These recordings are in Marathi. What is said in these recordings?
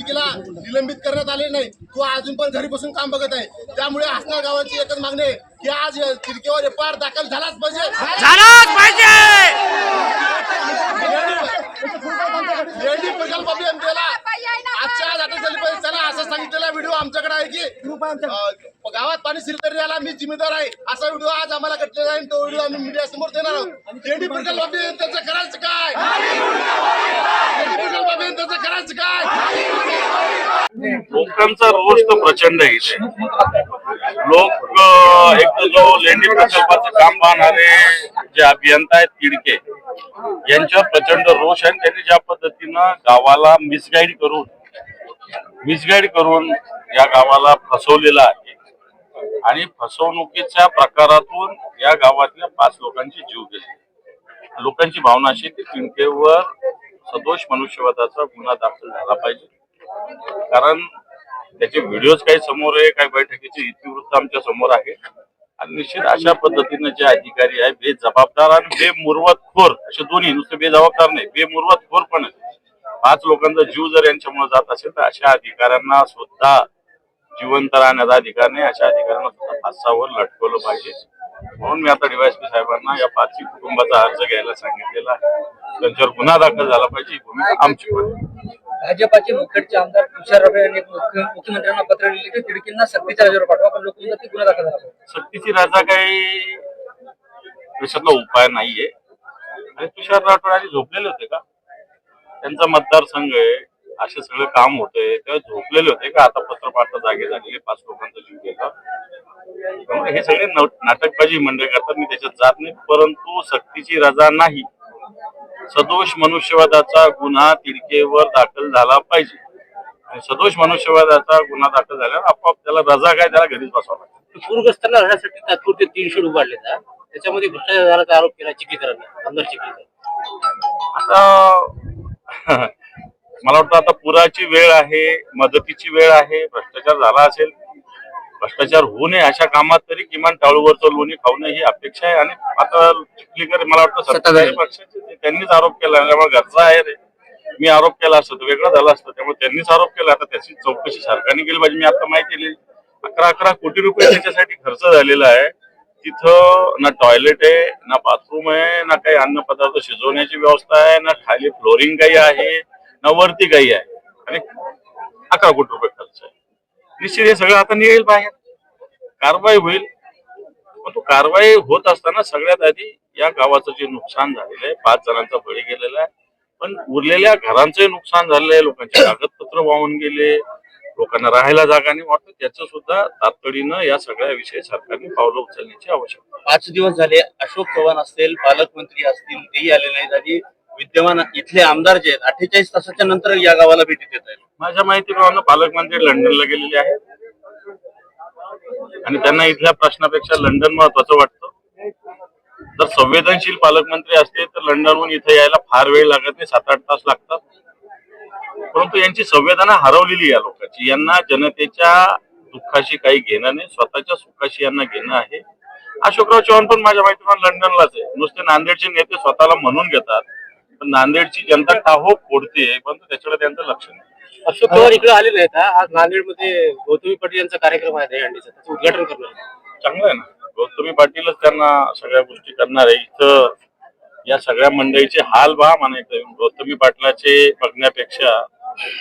तिला निलंबित करण्यात आले नाही. तो अजून पण घरी बसून काम बघत आहे. त्यामुळे आसना गावाची एकच मागणी आहे की आज तिरकेवर एफ आय आर दाखल झालाच पाहिजे. झालाच पाहिजे! लेडी प्रकल्प अभियंत्याला आजच्या आज अटक झाली पाहिजे. चला असं सांगितलेला व्हिडिओ आमच्याकडे आहे की गावात पाणी शिरतरी याला मी जिम्मेदार आहे. असा व्हिडिओ आज आम्हाला कटलेला आहे तो व्हिडिओ आम्ही मीडिया समोर देणार आहोत. लेडी प्रकल्प अभियंत्याचं करायचं काय? लेडी प्रकल्प अभियंत्याचं करायचं काय? लोकांचा रोष तर प्रचंड आहे इथे. लोक एक तर जो लेंडी प्रकल्पाचं काम पाहणारे जे अभियंता आहेत तिडके यांच्यावर प्रचंड रोष आहे त्यांनी ज्या पद्धतीनं गावाला मिसगाईड करून मिसगाईड करून या गावाला फसवलेलं आहे. आणि फसवणुकीच्या प्रकारातून या गावातल्या पाच लोकांचे जीव गेले. लोकांची भावना अशी की तिडकेवर सदोष मनुष्यवादाचा गुन्हा दाखल झाला पाहिजे. कारण त्याचे व्हिडिओज काही समोर आहे काही बैठकीचे इतिवृत्त आमच्यासमोर आहे. आणि निश्चित अशा पद्धतीने जे अधिकारी आहे बेजबाबदार आणि बेमुरवतखोर असे दोन्ही नुसते बेजबाबदार नाही बेमुरवतखोर पण आहे. पाच लोकांचा जीव जर यांच्यामुळे जात असेल तर अशा अधिकाऱ्यांना सुद्धा जिवंत राहण्याचा अधिकार नाही. अशा अधिकाऱ्यांना सुद्धा फासावर लटकवलं पाहिजे. म्हणून मी आता डीवायसपी साहेबांना या पाचही कुटुंबाचा अर्ज घ्यायला सांगितलेला आहे. त्यांच्यावर गुन्हा दाखल झाला पाहिजे ही भूमिका आमची भाजपाचे मुखेडचे आमदार तुषार रबे यांनी मुख्यमंत्र्यांना पत्र लिहिले की तिडकींना सक्तीच्या रजेवर पाठवा पण लोक म्हणतात की गुन्हा दाखल झाला. सक्तीची राजा काही देशातला उपाय नाहीये. आणि तुषार राठोड आधी झोपलेले होते का? त्यांचा मतदारसंघ आहे असे सगळं काम होतंय तेव्हा झोपलेले होते का? आता पत्र पत्रपाठ जागे झालेले पाच लोकांचा जीव गेला हे सगळे नाटकबाजी मंडळ करतात मी त्याच्यात जात नाही परंतु सक्तीची रजा नाही. सदोष मनुष्यवादाचा गुन्हा तिडकेवर दाखल झाला पाहिजे. आणि सदोष मनुष्यवादाचा गुन्हा दाखल झाल्यावर आपोआप त्याला रजा काय त्याला घरीच बसावं लागतं. पूरग्रस्तांना राहण्यासाठी तात्पुरते तीन शेड उभारले त्याच्यामध्ये भ्रष्टाचाराचा आरोप केला चिखलीकरांना आमदार चिखलीकर. आता मला वाटतं आता पुराची वेळ आहे मदतीची वेळ आहे भ्रष्टाचार झाला असेल. भ्रष्टाचार होऊ नये अशा कामात तरी किमान टाळूवरचं लोणी खाऊ नये ही अपेक्षा आहे. आणि आता चिखलीकर मला वाटतं सत्ताधारी. पक्षाचे त्यांनीच आरोप केला त्यामुळे घरचा आहे रे. मी आरोप केला असतो तर वेगळं झालं असतं त्यामुळे त्यांनीच आरोप केला. आता त्याची चौकशी सरकारने केली पाहिजे मी आता माहिती दिली. अकरा अकरा कोटी रुपये त्याच्यासाठी खर्च झालेला आहे. तिथं ना टॉयलेट आहे ना बाथरूम आहे ना काही अन्न पदार्थ शिजवण्याची व्यवस्था आहे ना खाली फ्लोरिंग काही आहे ना वरती काही आहे. आणि अकरा कोटी रुपये खर्च आहे. निश्चित हे सगळं आता निघेल बाहेर. कारवाई होईल. पण तो कारवाई होत असताना सगळ्यात आधी या गावाचं जे नुकसान झालेलं आहे पाच जणांचा बळी गेलेला आहे. पण उरलेल्या घरांचंही नुकसान झालेलं आहे लोकांचे कागदपत्र वाहून गेले लोकांना राहायला जागा नाही वाटतं. त्याचं सुद्धा तातडीनं या सगळ्या विषयी सरकारने पावलं उचलण्याची आवश्यकता. पाच दिवस झाले अशोक चव्हाण असतील पालकमंत्री असतील तेही आले नाहीत आणि विद्यमान इथले आमदार जे आहेत अठ्ठेचाळीस तासाच्या नंतर या गावाला भेटी देत आहेत. माझ्या माहितीप्रमाणे पालकमंत्री लंडनला गेलेले आहेत. आणि त्यांना इथल्या प्रश्नापेक्षा लंडन महत्वाचं वाटतं. जर संवेदनशील पालकमंत्री असते तर लंडनहून इथे यायला फार वेळ लागत नाही सात आठ तास लागतात. परंतु यांची संवेदना हरवलेली या लोकांची. यांना जनतेच्या दुःखाशी काही घेणं नाही स्वतःच्या सुखाशी यांना घेणं आहे. अशोकराव चव्हाण पण माझ्या माहितीप्रमाणे लंडनलाच आहे. नुसते नांदेडचे नेते स्वतःला म्हणून घेतात पण नांदेडची जनता टाहो फोडते परंतु त्याच्याकडे त्यांचं लक्ष नाही. अशोक चव्हाण इकडे आलेले आहेत हा. आज नांदेडमध्ये गौतमी पाटील यांचा कार्यक्रम आहे दहीहंडीचा त्याचं उद्घाटन करणार आहे. चांगलं आहे ना. गौतमी पाटीलच त्यांना सगळ्या गोष्टी करणार आहे. इथं या सगळ्या मंडळीचे हाल पहा म्हणायचं गौतमी पाटलाचे बघण्यापेक्षा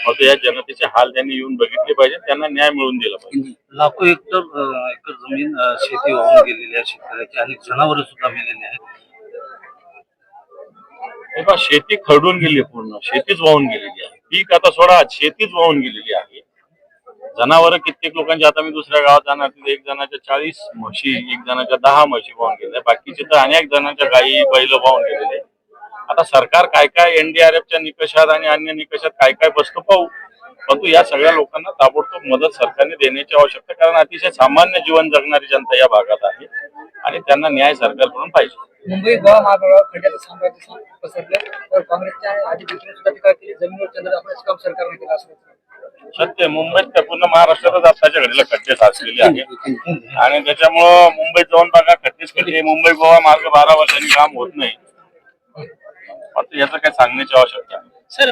फक्त या जनतेचे हाल त्यांनी येऊन बघितले पाहिजे. त्यांना न्याय मिळवून दिला पाहिजे. लाखो अं, एकर जमीन अं, शेती वाहून गेलेली आहे शेतकऱ्याची. अनेक जनावर सुद्धा मेलेली आहेत. हे पहा शेती खरडून गेली आहे पूर्ण. शेतीच वाहून गेलेली आहे. पीक आता सोडा शेतीच वाहून गेलेली आहे. जनावर कित्येक लोकांची आता मी दुसऱ्या गावात जाणार तिथे एक जणाच्या चाळीस म्हशी एक जणाच्या दहा म्हशी वाहून गेल्या. बाकीचे तर अनेक जणांच्या गायी बैल वाहून गेलेले. आता सरकार काय काय एनडीआरएफच्या निकषात आणि अन्य निकषात काय काय बसतो पाहू? परंतु या सगळ्या लोकांना ताबडतोब मदत सरकारने देण्याची आवश्यकता कारण अतिशय सामान्य जीवन जगणारी जनता या भागात आहे. आणि त्यांना न्याय सरकारकडून पाहिजे. मुंबई गोवा महामार्गावर खड्ड्याचं साम्राज्य पसरले. तर काँग्रेसच्या अधिवेशनात सुद्धा टीका केली? जमिनीवर चंद्र दाखवण्याचं काम सरकारने केलं असं सत्य मुंबईत त्या पूर्ण महाराष्ट्रातच आताच्या घडीला खड्डे साचलेले आहेत. आणि त्याच्यामुळं मुंबईत जाऊन बघा खड्डेच खड्डे मुंबई गोवा मार्ग बारा वर्षांनी काम होत नाही. आता याचं काही सांगण्याची आवश्यकता नाही सर